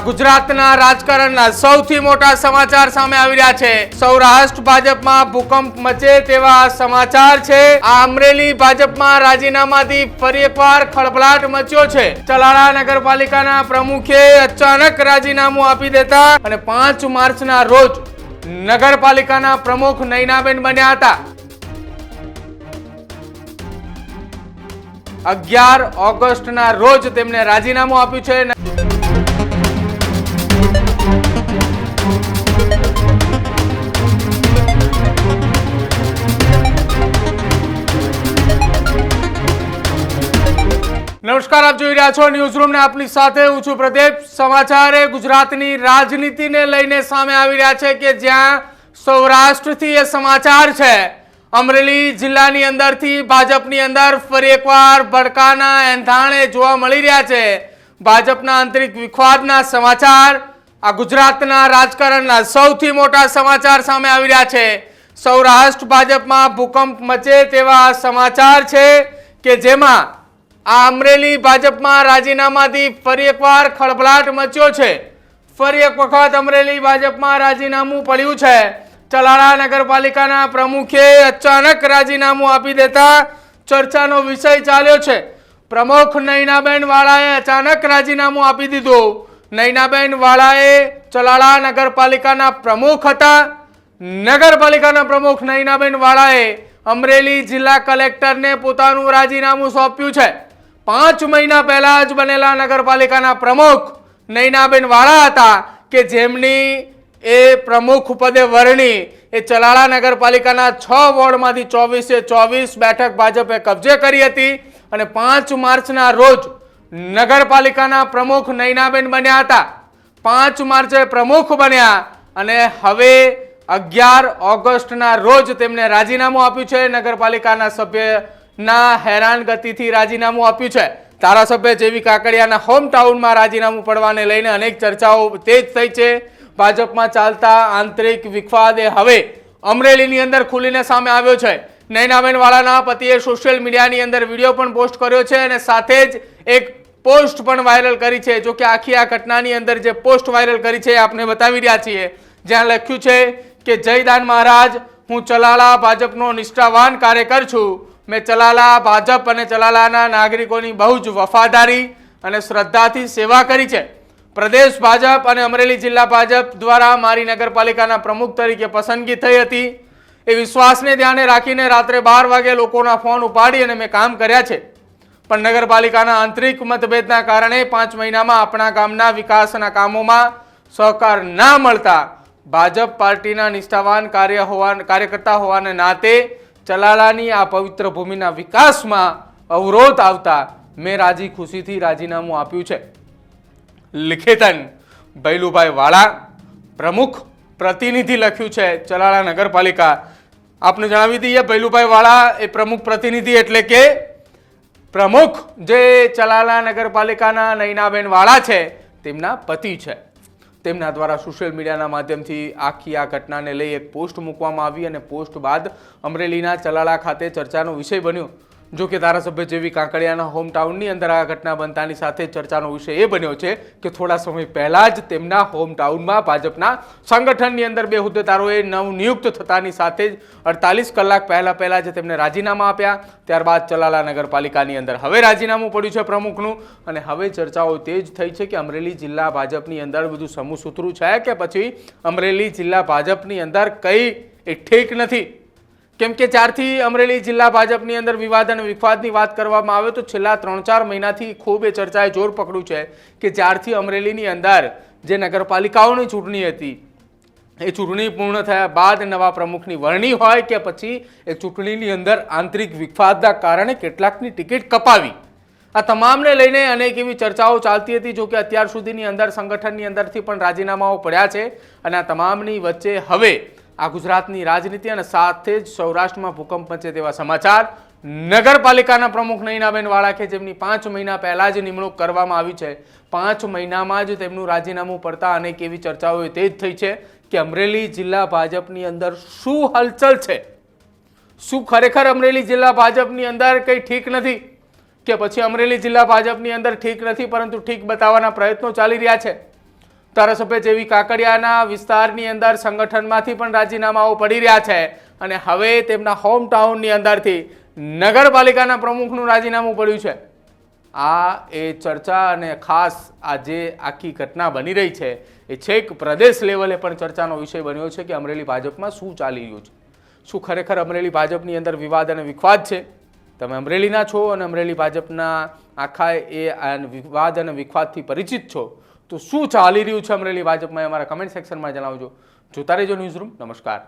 ગુજરાતના રાજકારણના સૌથી મોટા સમાચાર સામે આવી રહ્યા છે. સૌરાષ્ટ્ર ભાજપમાં ભૂકંપ મચે તેવા સમાચાર છે. આ અમરેલી ભાજપમાં રાજીનામાથી ફરી એકવાર ખળભળાટ મચ્યો છે. ચલાળા નગરપાલિકાના પ્રમુખે અચાનક રાજીનામું આપી દેતા અને પાંચ માર્ચના રોજ નગરપાલિકાના પ્રમુખ નૈનાબેન બન્યા હતા. અગિયાર ઓગસ્ટના રોજ તેમને રાજીનામું આપ્યું છે. નમસ્કાર, આપ જોઈ રહ્યા છો ન્યૂઝ રૂમ ને આપની સાથે હું છું પ્રદીપ. સમાચાર એ ગુજરાતની રાજનીતિને લઈને સામે આવી રહ્યા છે કે જ્યાં સૌરાષ્ટ્રથી એ સમાચાર છે. અમરેલી જિલ્લાની અંદરથી ભાજપની અંદર ફરી એકવાર ભડકાના એંધાણે જોવા મળી રહ્યા છે. ભાજપના આંતરિક વિખવાદના સમાચાર, આ ગુજરાતના રાજકારણના સૌથી મોટા સમાચાર સામે આવી રહ્યા છે. સૌરાષ્ટ્ર ભાજપમાં ભૂકંપ મચે તેવા સમાચાર છે કે જેમાં આ અમરેલી ભાજપમાં રાજીનામાથી ફરી એકવાર ખળભળાટ મચ્યો છે. ફરી એક વખત અમરેલી ભાજપમાં રાજીનામું પડ્યું છે. ચલાળા નગરપાલિકાના પ્રમુખે અચાનક રાજીનામું આપી દેતા ચર્ચાનો વિષય ચાલ્યો છે. પ્રમુખ નૈનાબેન વાળાએ અચાનક રાજીનામું આપી દીધું. નૈનાબેન વાળાએ ચલાળા નગરપાલિકાના પ્રમુખ હતા. નગરપાલિકાના પ્રમુખ નૈનાબેન વાળાએ અમરેલી જિલ્લા કલેક્ટરને પોતાનું રાજીનામું સોંપ્યું છે. પાંચ મહિના પહેલા જ બનેલા નગરપાલિકાના પ્રમુખ નૈનાબેન વાળા હતા કે જેમની એ પ્રમુખ પદે વરણી એ ચલાળા નગરપાલિકાના છ વોર્ડમાંથી ચોવીસે ચોવીસ બેઠક ભાજપે કબજે કરી હતી અને પાંચ માર્ચના રોજ નગરપાલિકાના પ્રમુખ નૈનાબેન બન્યા હતા. પાંચ માર્ચે પ્રમુખ બન્યા અને હવે અગિયાર ઓગસ્ટના રોજ તેમને રાજીનામું આપ્યું છે નગરપાલિકાના સભ્યના હેરાનગતિથી રાજીનામું આપ્યું છે. ધારાસભ્ય જેવી કાકડિયાના હોમ ટાઉનમાં રાજીનામું પડવાને લઈને અનેક ચર્ચાઓ તેજ થઈ છે. ભાજપમાં ચાલતા આંતરિક વિખવાદ એ હવે અમરેલીની અંદર ખુલીને સામે આવ્યો છે. નૈનાબેન વાળાના પતિએ સોશિયલ મીડિયાની અંદર વીડિયો પણ પોસ્ટ કર્યો છે અને સાથે જ એક પોસ્ટ પણ વાયરલ કરી છે. જો કે આખી આ ઘટનાની અંદર જે પોસ્ટ વાયરલ કરી છે એ આપને બતાવી રહ્યા છીએ. જ્યાં લખ્યું છે કે જયદાન મહારાજ, હું ચલાળા ભાજપનો નિષ્ઠાવાન કાર્યકર છું. મેં ચલાલા, ભાજપ અને ચલાલાના નાગરિકોની બહુ જ વફાદારી અને શ્રદ્ધાથી સેવા કરી છે. પ્રદેશ ભાજપ અને અમરેલી જિલ્લા ભાજપ દ્વારા મારી નગરપાલિકાના પ્રમુખ તરીકે પસંદગી થઈ હતી. એ વિશ્વાસને ધ્યાને રાખીને રાત્રે બાર વાગે લોકોના ફોન ઉપાડી અને મેં કામ કર્યા છે. પણ નગરપાલિકાના આંતરિક મતભેદના કારણે પાંચ મહિનામાં આપણા ગામના વિકાસના કામોમાં સહકાર ના મળતા ભાજપ પાર્ટીના નિષ્ઠાવાન કાર્ય હોવા કાર્યકર્તા હોવાને નાતે ચલાલાની આ પવિત્ર ભૂમિના વિકાસમાં અવરોધ આવતા મેં રાજી ખુશીથી રાજીનામું આપ્યું છે. લિખેતન ભૈલુભાઈ વાળા, પ્રમુખ પ્રતિનિધિ લખ્યું છે ચલાળા નગરપાલિકા. આપને જણાવી દઈએ, ભૈલુભાઈ વાળા એ પ્રમુખ પ્રતિનિધિ એટલે કે પ્રમુખ જે ચલાલા નગરપાલિકાના નૈનાબેન વાળા છે, તેમના પતિ છે. તેમના દ્વારા સોશિયલ મીડિયાના માધ્યમથી આખી આ ઘટનાને લઈ એક પોસ્ટ મૂકવામાં આવી અને પોસ્ટ બાદ અમરેલીના ચલાલા ખાતે ચર્ચાનો વિષય બન્યો. જો કે ધારાસભ્ય જેવી કાંકડિયાના હોમ ટાઉનની અંદર આ ઘટના બનતાની સાથે ચર્ચાનો વિષય એ બન્યો છે કે થોડા સમય પહેલા જ તેમના હોમ ટાઉનમાં ભાજપના સંગઠનની અંદર બે હોદ્દેદારોએ નવનિયુક્ત થતાની સાથે જ અડતાલીસ કલાક પહેલાં પહેલાં જ તેમને રાજીનામા આપ્યા. ત્યારબાદ ચલાલા નગરપાલિકાની અંદર હવે રાજીનામું પડ્યું છે પ્રમુખનું. અને હવે ચર્ચાઓ તે જ થઈ છે કે અમરેલી જિલ્લા ભાજપની અંદર બધું સમૂહ સૂત્રું છે કે પછી અમરેલી જિલ્લા ભાજપની અંદર કઈ એ ઠીક નથી? કેમ કે જ્યારથી અમરેલી જિલ્લા ભાજપની અંદર વિવાદ અને વિવાદની વાત કરવામાં આવે તો છેલ્લા ત્રણ ચાર મહિનાથી ખૂબ એ ચર્ચાએ જોર પકડ્યું છે કે જ્યારથી અમરેલીની અંદર જે નગરપાલિકાઓની ચૂંટણી હતી, એ ચૂંટણી પૂર્ણ થયા બાદ નવા પ્રમુખની વરણી હોય કે પછી એ ચૂંટણીની અંદર આંતરિક વિખવાદના કારણે કેટલાકની ટિકિટ કપાવી. આ તમામને લઈને અનેક એવી ચર્ચાઓ ચાલતી હતી જો કે અત્યાર સુધીની અંદર સંગઠનની અંદરથી પણ રાજીનામાઓ પડ્યા છે અને આ તમામની વચ્ચે હવે આ ગુજરાતની રાજનીતિ અને સાથે જ સૌરાષ્ટ્રમાં ભૂકંપ મચે તેવા સમાચાર. નગરપાલિકાના પ્રમુખ નયનાબેન વાળા કે જેમની પાંચ મહિના પહેલા જ નિમણૂક કરવામાં આવી છે, પાંચ મહિનામાં જ તેમનું રાજીનામું પડતા અનેક એવી ચર્ચાઓ તે જ થઈ છે કે અમરેલી જિલ્લા ભાજપની અંદર શું હલચલ છે? શું ખરેખર અમરેલી જિલ્લા ભાજપની અંદર કંઈ ઠીક નથી? કે પછી અમરેલી જિલ્લા ભાજપની અંદર ઠીક નથી પરંતુ ઠીક બતાવવાના પ્રયત્નો ચાલી રહ્યા છે? ધારાસભ્ય જેવી કાકડિયાના વિસ્તારની અંદર સંગઠનમાંથી પણ રાજીનામાઓ પડી રહ્યા છે અને હવે તેમના હોમ ટાઉનની અંદરથી નગરપાલિકાના પ્રમુખનું રાજીનામું પડ્યું છે. આ એ ચર્ચા અને ખાસ આ જે આખી ઘટના બની રહી છે, એ છેક પ્રદેશ લેવલે પણ ચર્ચાનો વિષય બન્યો છે કે અમરેલી ભાજપમાં શું ચાલી રહ્યું છે. શું ખરેખર અમરેલી ભાજપની અંદર વિવાદ અને વિખવાદ છે? તમે અમરેલીના છો અને અમરેલી ભાજપના આખા એ વિવાદ અને વિખવાદથી પરિચિત છો. તો શું ચાલી રહ્યું છે અમરેલી ભાજપમાં અમારા કમેન્ટ સેક્શનમાં જણાવજો. જોતા રહેજો ન્યૂઝ રૂમ નમસ્કાર.